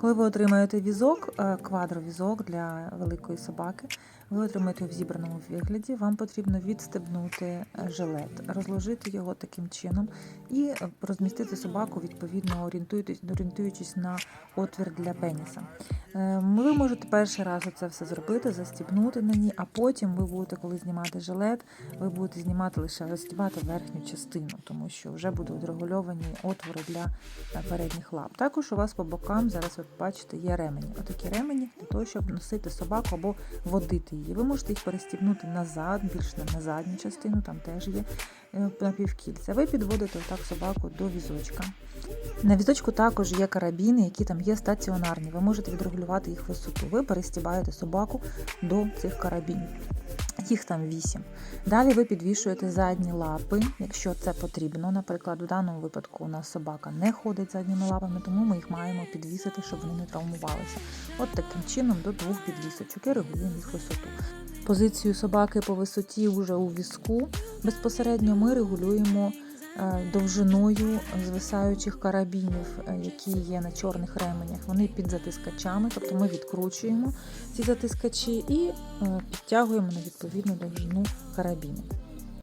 Коли ви отримаєте візок, е, квадровізок для великої собаки, ви отримаєте його в зібраному вигляді. Вам потрібно відстебнути е, жилет, розложити його таким чином і е, розмістити собаку відповідно орієнтуючись, орієнтуючись на отвір для пеніса. Е, Ви можете перший раз це все зробити, застібнути на ній, а потім ви будете, коли знімати жилет, ви будете знімати лише розстібати верхню частину, тому що вже будуть регульовані отвори для е, передніх лап. Також у вас по бокам зараз ви бачите є ремені. Отакі ремені для того, щоб носити собаку або водити її. Ви можете їх перестібнути назад, більш на- задню частину, там теж є е, напівкільця. Ви підводите отак собаку до візочка. На візочку також є карабіни, які там є стаціонарні. Ви можете відрегулювати їх висоту. Ви перестібаєте собаку до цих карабінів. Їх там вісім. Далі ви підвішуєте задні лапи, якщо це потрібно. Наприклад, в даному випадку у нас собака не ходить задніми лапами, тому ми їх маємо підвісити, щоб вони не травмувалися. От таким чином до двох підвісочок і регулюємо їх висоту. Позицію собаки по висоті вже у візку. Безпосередньо ми регулюємо довжиною звисаючих карабінів, е, які є на чорних ременях. Вони під затискачами, тобто ми відкручуємо ці затискачі і е, підтягуємо на відповідну довжину карабіну.